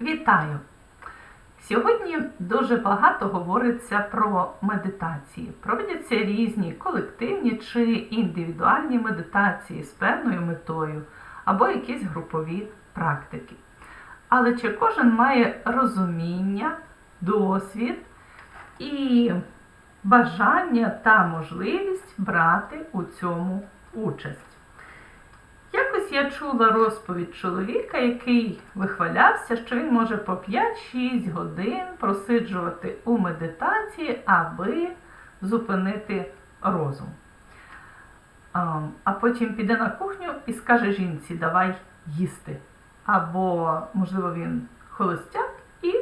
Вітаю! Сьогодні дуже багато говориться про медитації. Проводяться різні колективні чи індивідуальні медитації з певною метою або якісь групові практики. Але чи кожен має розуміння, досвід і бажання та можливість брати у цьому участь? Я чула розповідь чоловіка, який вихвалявся, що він може по 5-6 годин просиджувати у медитації, аби зупинити розум. А потім піде на кухню і скаже жінці, давай їсти. Або, можливо, він холостяк і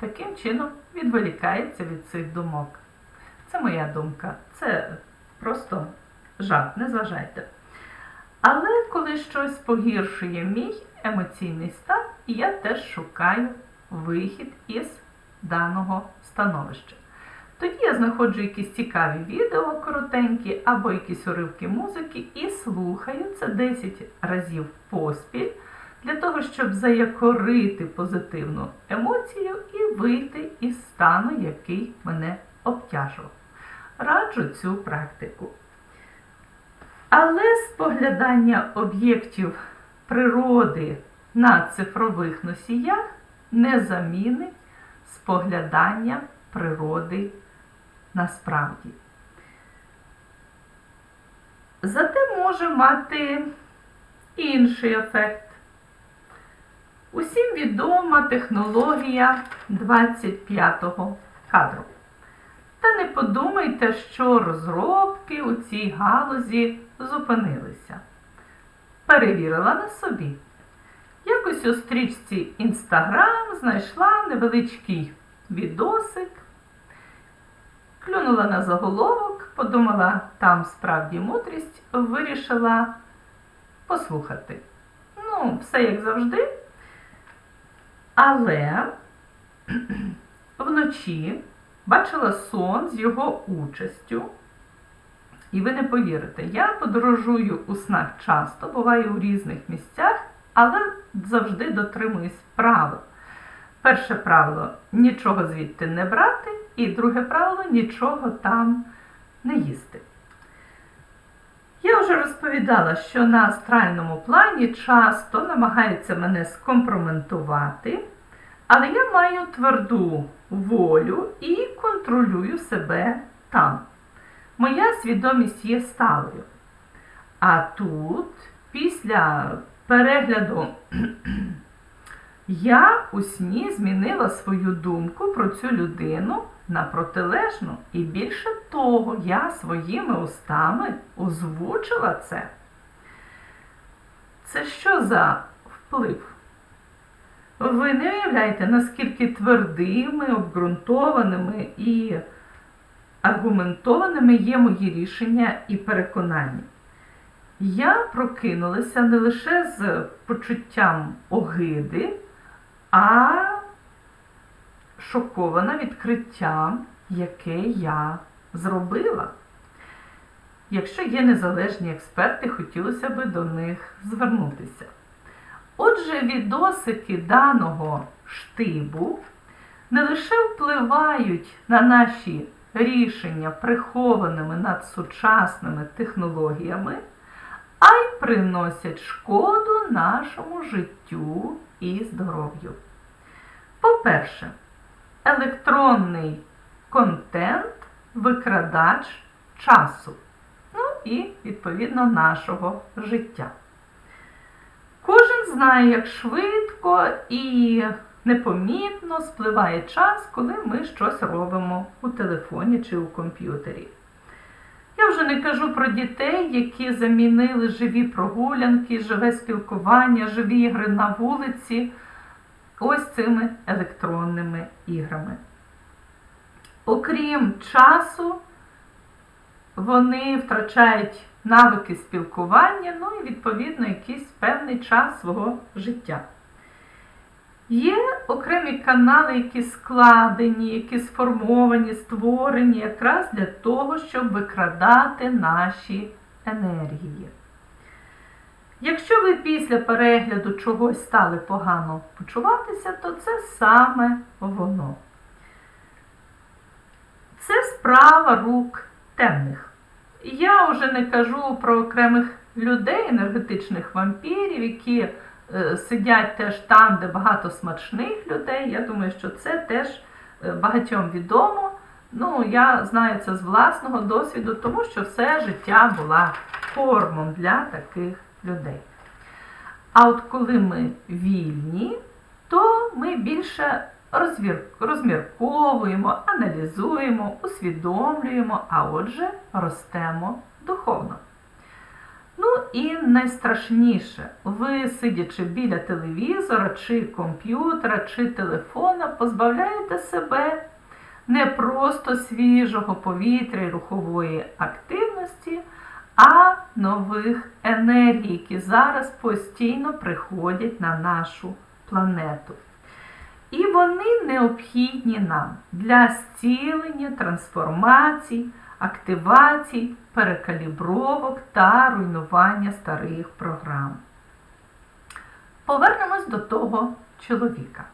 таким чином відволікається від цих думок. Це моя думка. Це просто жарт, не зважайте. Але коли щось погіршує мій емоційний стан, я теж шукаю вихід із даного становища. Тоді я знаходжу якісь цікаві відео коротенькі або якісь уривки музики і слухаю це 10 разів поспіль для того, щоб заякорити позитивну емоцію і вийти із стану, який мене обтяжував. Раджу цю практику. Але споглядання об'єктів природи на цифрових носіях не замінить споглядання природи насправді. Зате може мати інший ефект. Усім відома технологія 25-го кадру. Та не подумайте, що розробки у цій галузі зупинилися. Перевірила на собі. Якось у стрічці Інстаграм знайшла невеличкий відосик, клюнула на заголовок, подумала, там справді мудрість, вирішила послухати. Ну, все як завжди. Але вночі бачила сон з його участю. І ви не повірите, я подорожую у снах часто, буваю у різних місцях, але завжди дотримуюсь правил. Перше правило нічого звідти не брати, і друге правило нічого там не їсти. Я вже розповідала, що на астральному плані часто намагаються мене скомпроментувати, але я маю тверду волю і контролюю себе там. Моя свідомість є сталою. А тут, після перегляду, я у сні змінила свою думку про цю людину на протилежну. І більше того, я своїми устами озвучила це. Це що за вплив? Ви не уявляєте, наскільки твердими, обґрунтованими і аргументованими є мої рішення і переконання. Я прокинулася не лише з почуттям огиди, а шокована відкриттям, яке я зробила. Якщо є незалежні експерти, хотілося б до них звернутися. Отже, відосики даного штибу не лише впливають на наші рішення прихованими над сучасними технологіями, а й приносять шкоду нашому життю і здоров'ю. По-перше, електронний контент викрадач часу, ну і, відповідно, нашого життя. Кожен знає, як швидко і непомітно спливає час, коли ми щось робимо у телефоні чи у комп'ютері. Я вже не кажу про дітей, які замінили живі прогулянки, живе спілкування, живі ігри на вулиці ось цими електронними іграми. Окрім часу, вони втрачають навики спілкування, ну і, відповідно, якийсь певний час свого життя. Є окремі канали, які складені, які сформовані, створені якраз для того, щоб викрадати наші енергії. Якщо ви після перегляду чогось стали погано почуватися, то це саме воно. Це справа рук темних. Я вже не кажу про окремих людей, енергетичних вампірів, які сидять теж там, де багато смачних людей. Я думаю, що це теж е, багатьом відомо. Ну, я знаю це з власного досвіду, тому що все життя була кормом для таких людей. А от коли ми вільні, то ми більше розмірковуємо, аналізуємо, усвідомлюємо, а отже, ростемо духовно. Ну і найстрашніше, ви, сидячи біля телевізора, чи комп'ютера, чи телефона, позбавляєте себе не просто свіжого повітря і рухової активності, а нових енергій, які зараз постійно приходять на нашу планету. І вони необхідні нам для зцілення, трансформацій, активацій, перекалібровок та руйнування старих програм. Повернемось до того чоловіка.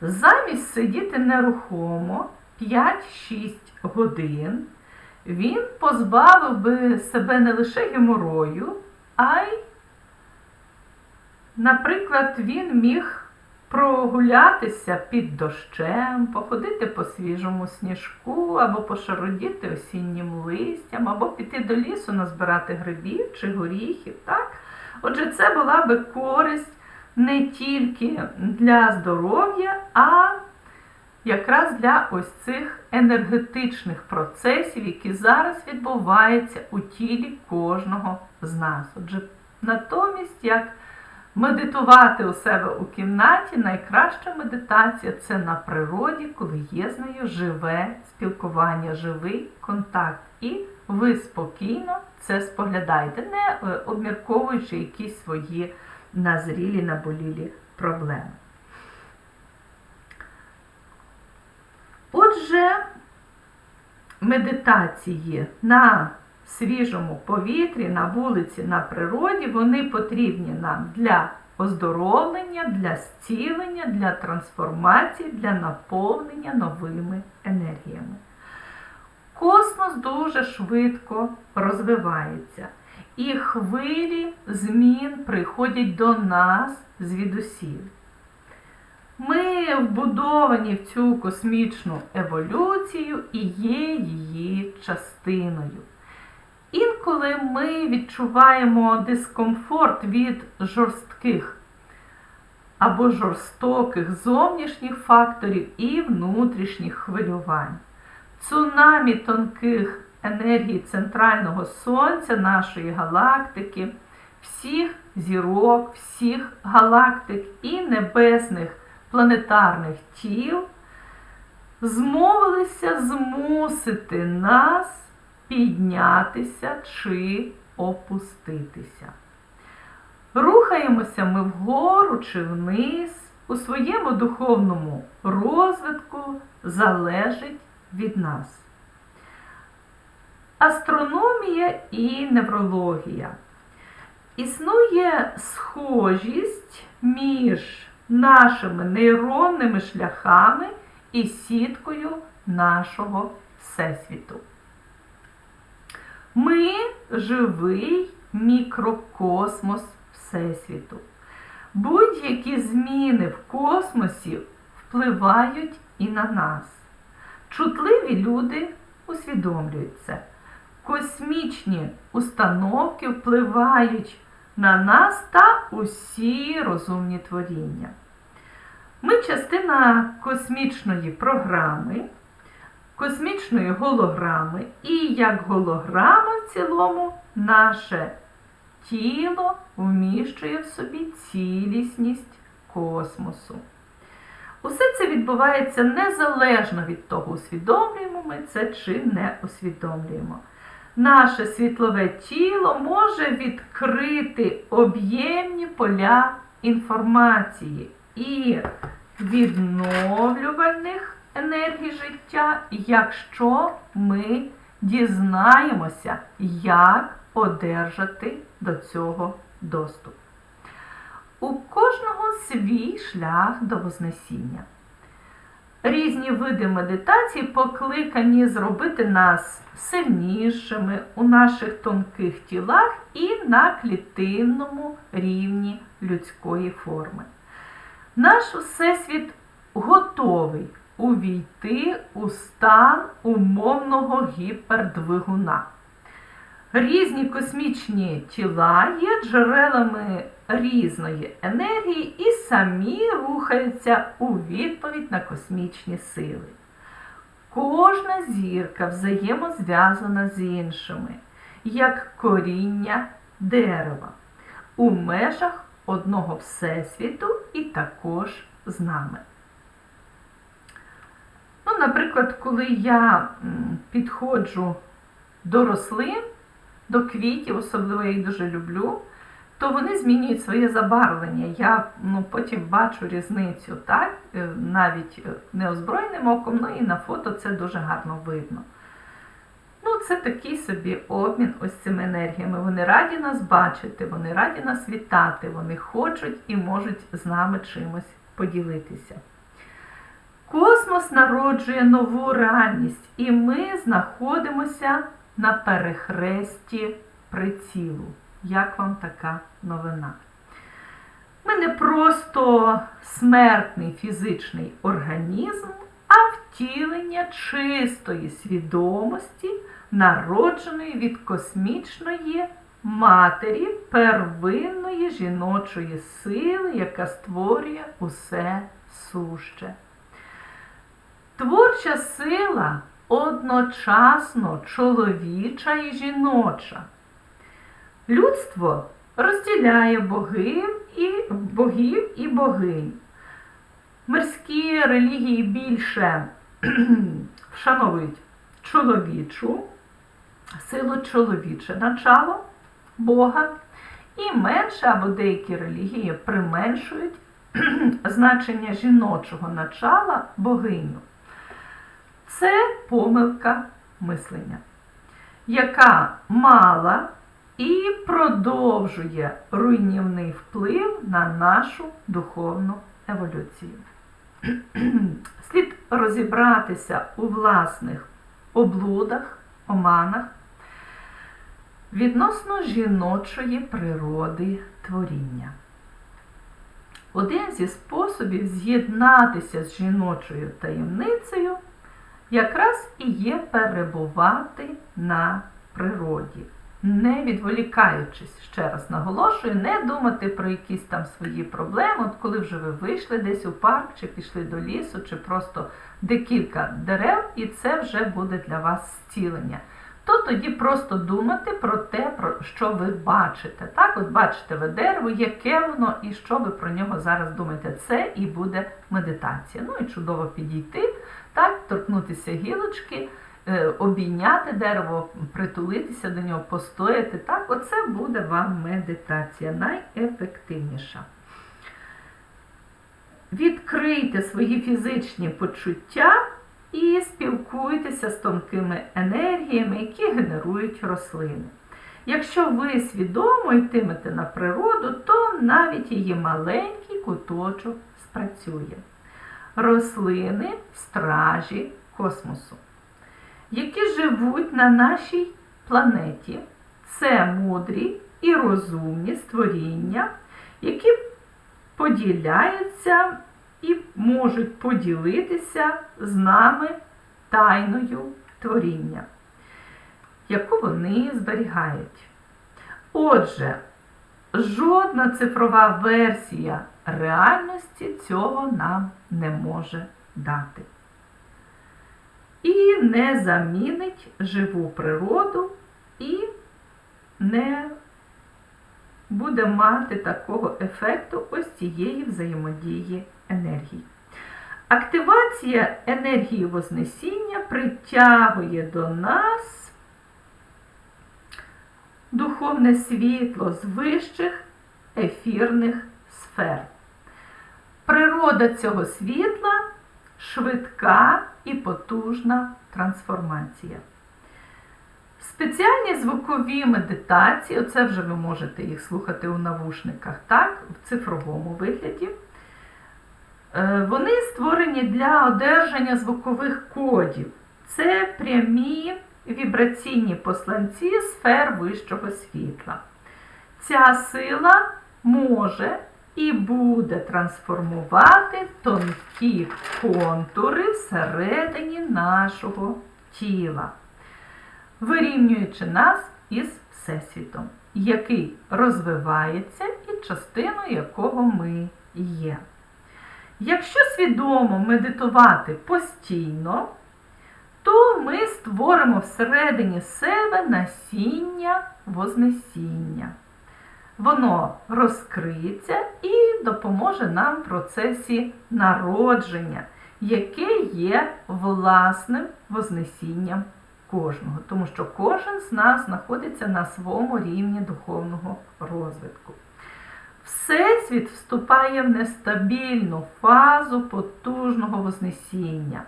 Замість сидіти нерухомо 5-6 годин, він позбавив би себе не лише геморою, а й, наприклад, він міг прогулятися під дощем, походити по свіжому сніжку, або пошародіти осіннім листям, або піти до лісу назбирати грибів чи горіхів. Так? Отже, це була би користь не тільки для здоров'я, а якраз для ось цих енергетичних процесів, які зараз відбуваються у тілі кожного з нас. Отже, натомість, як медитувати у себе у кімнаті, найкраща медитація це на природі, коли є з нею живе спілкування, живий контакт. І ви спокійно це споглядаєте, не е, обмірковуючи якісь свої назрілі, наболілі проблеми. Отже, медитації на свіжому повітрі, на вулиці, на природі, вони потрібні нам для оздоровлення, для зцілення, для трансформації, для наповнення новими енергіями. Космос дуже швидко розвивається, і хвилі змін приходять до нас звідусіль. Ми вбудовані в цю космічну еволюцію і є її частиною. Інколи ми відчуваємо дискомфорт від жорстких або жорстоких зовнішніх факторів і внутрішніх хвилювань. Цунамі тонких енергій центрального сонця, нашої галактики, всіх зірок, всіх галактик і небесних планетарних тіл змовилися змусити нас піднятися чи опуститися. Рухаємося ми вгору чи вниз, у своєму духовному розвитку залежить від нас. Астрономія і неврологія. Існує схожість між нашими нейронними шляхами і сіткою нашого Всесвіту. Ми живий мікрокосмос Всесвіту. Будь-які зміни в космосі впливають і на нас. Чутливі люди усвідомлюють це. Космічні установки впливають на нас та усі розумні творіння. Ми частина космічної програми космічної голограми, і як голограма в цілому наше тіло вміщує в собі цілісність космосу. Усе це відбувається незалежно від того, усвідомлюємо ми це чи не усвідомлюємо. Наше світлове тіло може відкрити об'ємні поля інформації і відновлювальних енергії життя, якщо ми дізнаємося, як одержати до цього доступ. У кожного свій шлях до Вознесіння. Різні види медитації покликані зробити нас сильнішими у наших тонких тілах і на клітинному рівні людської форми. Наш Всесвіт готовий увійти у стан умовного гіпердвигуна. Різні космічні тіла є джерелами різної енергії і самі рухаються у відповідь на космічні сили. Кожна зірка взаємозв'язана з іншими, як коріння дерева, у межах одного Всесвіту і також з нами. Ну, Наприклад, коли я підходжу до рослин, до квітів, особливо я їх дуже люблю, то вони змінюють своє забарвлення. Я ну, потім бачу різницю, так? Е, навіть е, неозброєним оком, ну і на фото це дуже гарно видно. Ну, Це такий собі обмін ось цими енергіями. Вони раді нас бачити, вони раді нас вітати, вони хочуть і можуть з нами чимось поділитися. Космос народжує нову реальність, і ми знаходимося на перехресті прицілу. Як вам така новина? Ми не просто смертний фізичний організм, а втілення чистої свідомості, народженої від космічної матері первинної жіночої сили, яка створює усе суще. Творча сила одночасно чоловіча і жіноча. Людство розділяє богів і богів і богинь. Мирські релігії більше вшановують чоловічу, силу чоловіче начало Бога, і менше або деякі релігії применшують значення жіночого начала богиню. Це помилка мислення, яка мала і продовжує руйнівний вплив на нашу духовну еволюцію. Слід розібратися у власних облудах, оманах відносно жіночої природи творіння. Один зі способів з'єднатися з жіночою таємницею якраз і є перебувати на природі не відволікаючись, ще раз наголошую, не думати про якісь там свої проблеми, от коли вже ви вийшли десь у парк, чи пішли до лісу, чи просто декілька дерев, і це вже буде для вас зцілення. То тоді просто думати про те, про що ви бачите. Так, от бачите ви дерево, яке воно і що ви про нього зараз думаєте. Це і буде медитація. Ну і чудово підійти, так, торкнутися гілочки. Е, обійняти дерево, притулитися до нього, постояти. Так, оце буде вам медитація найефективніша. Відкрийте свої фізичні почуття і спілкуйтеся з тонкими енергіями, які генерують рослини. Якщо ви свідомо йтимете на природу, то навіть її маленький куточок спрацює. Рослини стражі космосу які живуть на нашій планеті. Це мудрі і розумні створіння, які поділяються і можуть поділитися з нами тайною творіння, яку вони зберігають. Отже, жодна цифрова версія реальності цього нам не може дати і не замінить живу природу і не буде мати такого ефекту ось цієї взаємодії енергії. Активація енергії Вознесіння притягує до нас духовне світло з вищих ефірних сфер. Природа цього світла швидка і потужна трансформація. Спеціальні звукові медитації, оце вже ви можете їх слухати у навушниках, так, в цифровому вигляді. Е, Вони створені для одержання звукових кодів. Це прямі вібраційні посланці сфер вищого світла. Ця сила може і буде трансформувати тонкі контури всередині нашого тіла, вирівнюючи нас із Всесвітом, який розвивається і частиною якого ми є. Якщо свідомо медитувати постійно, то ми створимо всередині себе насіння Вознесіння. Воно розкриється і допоможе нам в процесі народження, яке є власним Вознесінням кожного, тому що кожен з нас знаходиться на своєму рівні духовного розвитку. Всесвіт вступає в нестабільну фазу потужного Вознесіння.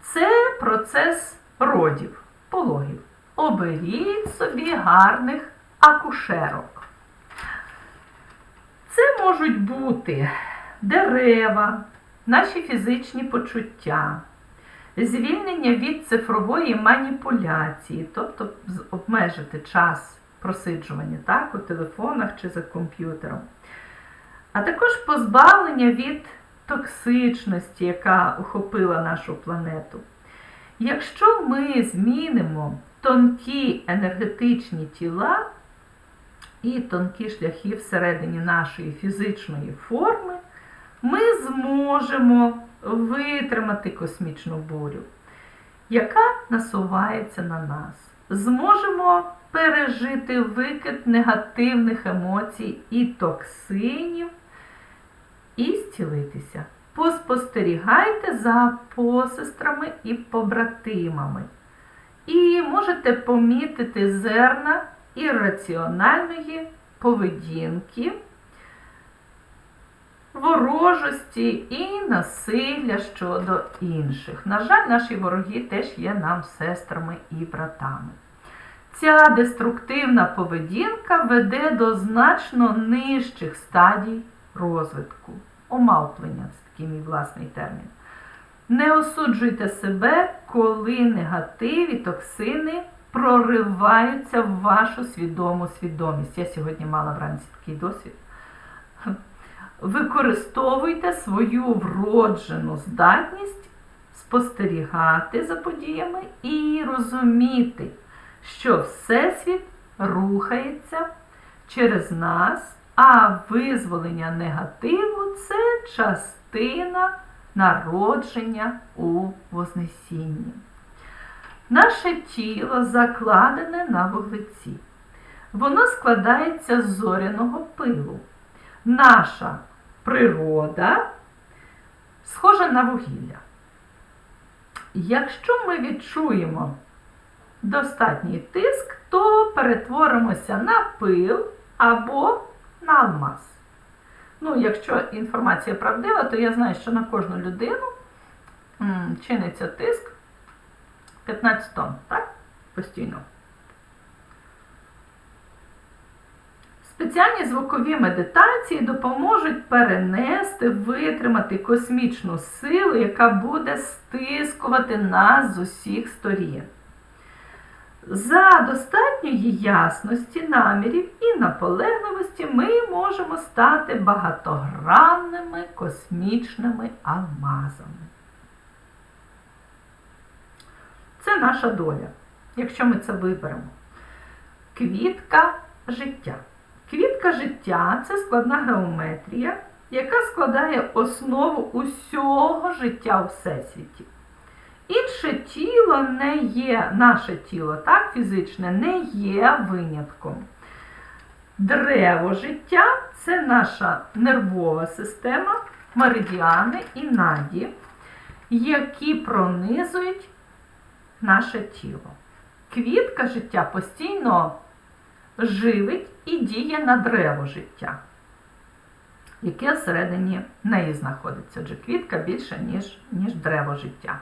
Це процес родів, пологів. Оберіть собі гарних акушерок. Це можуть бути дерева, наші фізичні почуття, звільнення від цифрової маніпуляції, тобто обмежити час просиджування так, у телефонах чи за комп'ютером, а також позбавлення від токсичності, яка охопила нашу планету. Якщо ми змінимо тонкі енергетичні тіла і тонкі шляхи всередині нашої фізичної форми, ми зможемо витримати космічну бурю, яка насувається на нас. Зможемо пережити викид негативних емоцій і токсинів і зцілитися. Поспостерігайте за посестрами і побратимами. І можете помітити зерна ірраціональної поведінки, ворожості і насилля щодо інших. На жаль, наші вороги теж є нам сестрами і братами. Ця деструктивна поведінка веде до значно нижчих стадій розвитку. Омавплення це такий мій власний термін. Не осуджуйте себе, коли негатив і токсини прориваються в вашу свідому свідомість. Я сьогодні мала вранці такий досвід. Використовуйте свою вроджену здатність спостерігати за подіями і розуміти, що Всесвіт рухається через нас, а визволення негативу це частина народження у Вознесінні. Наше тіло закладене на вуглеці. Воно складається з зоряного пилу. Наша природа схожа на вугілля. Якщо ми відчуємо достатній тиск, то перетворимося на пил або на алмаз. Ну, якщо інформація правдива, то я знаю, що на кожну людину чиниться тиск 15 тонн, так? Постійно. Спеціальні звукові медитації допоможуть перенести, витримати космічну силу, яка буде стискувати нас з усіх сторін. За достатньої ясності намірів і наполегливості ми можемо стати багатогранними космічними алмазами. Це наша доля, якщо ми це виберемо. Квітка життя. Квітка життя це складна геометрія, яка складає основу усього життя у Всесвіті. Інше тіло не є, наше тіло, так, фізичне, не є винятком. Древо життя це наша нервова система, меридіани і наді, які пронизують наше тіло. Квітка життя постійно живить і діє на древо життя, яке всередині неї знаходиться. Отже, квітка більше, ніж, ніж древо життя.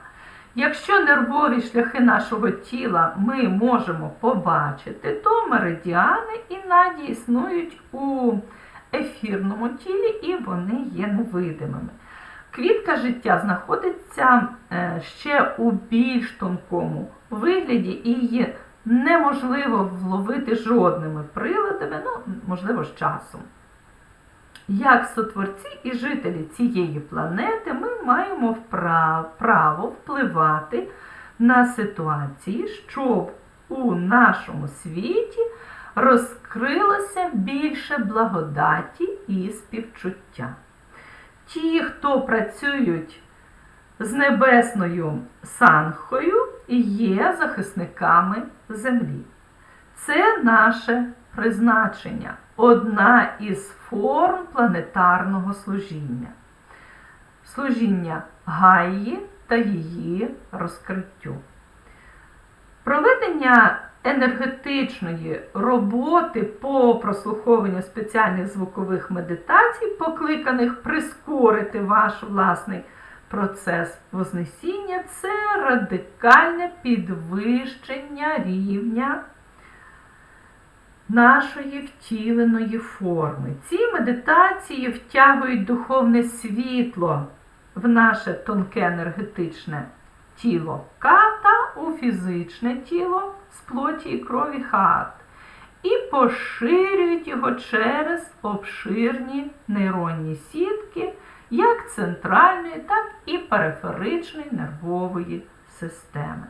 Якщо нервові шляхи нашого тіла ми можемо побачити, то меридіани і наді існують у ефірному тілі і вони є невидимими. Квітка життя знаходиться е, ще у більш тонкому вигляді і її неможливо вловити жодними приладами, ну, можливо, з часом. Як сотворці і жителі цієї планети ми маємо право впливати на ситуації, щоб у нашому світі розкрилося більше благодаті і співчуття. Ті, хто працюють з небесною санхою, є захисниками землі. Це наше призначення, одна із форм планетарного служіння. Служіння Гаї та її розкриттю. Проведення енергетичної роботи по прослуховуванню спеціальних звукових медитацій, покликаних прискорити ваш власний процес вознесіння, це радикальне підвищення рівня нашої втіленої форми. Ці медитації втягують духовне світло в наше тонке енергетичне тіло ката у фізичне тіло з плоті і крові хат. І поширюють його через обширні нейронні сітки як центральної, так і периферичної нервової системи.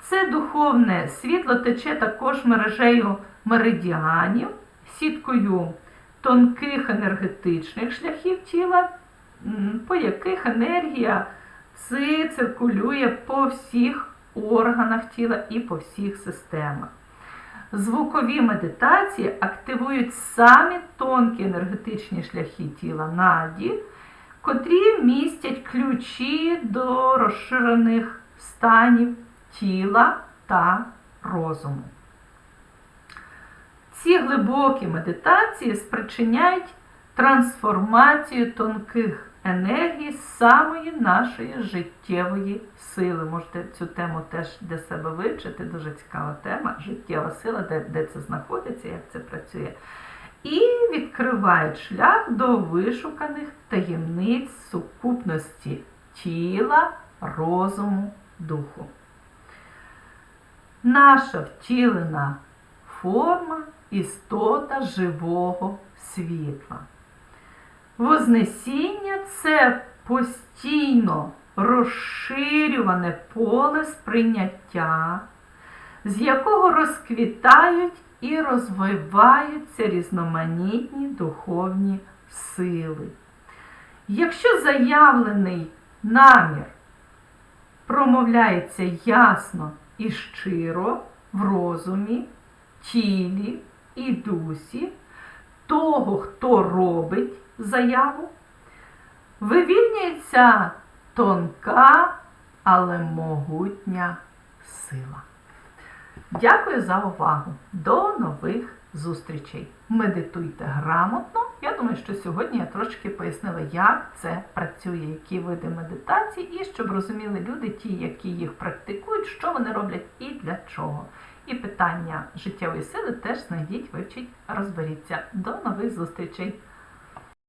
Це духовне світло тече також мережею меридіанів, сіткою тонких енергетичних шляхів тіла, по яких енергія циркулює по всіх органах тіла і по всіх системах. Звукові медитації активують самі тонкі енергетичні шляхи тіла наді, котрі містять ключі до розширених станів тіла та розуму. Ці глибокі медитації спричиняють трансформацію тонких енергій з самої нашої життєвої сили. Можете цю тему теж для себе вивчити, дуже цікава тема. Життєва сила, де, де це знаходиться, як це працює. І відкривають шлях до вишуканих таємниць сукупності тіла, розуму, духу. Наша втілена форма істота живого світла. Вознесіння це постійно розширюване поле сприйняття, з якого розквітають і розвиваються різноманітні духовні сили. Якщо заявлений намір промовляється ясно і щиро в розумі, тілі і дусі того, хто робить заяву, вивільняється тонка, але могутня сила. Дякую за увагу. До нових зустрічей. Медитуйте грамотно. Я думаю, що сьогодні я трошки пояснила, як це працює, які види медитації, і щоб розуміли люди, ті, які їх практикують, що вони роблять і для чого. І питання життєвої сили теж знайдіть, вивчіть, розберіться. До нових зустрічей!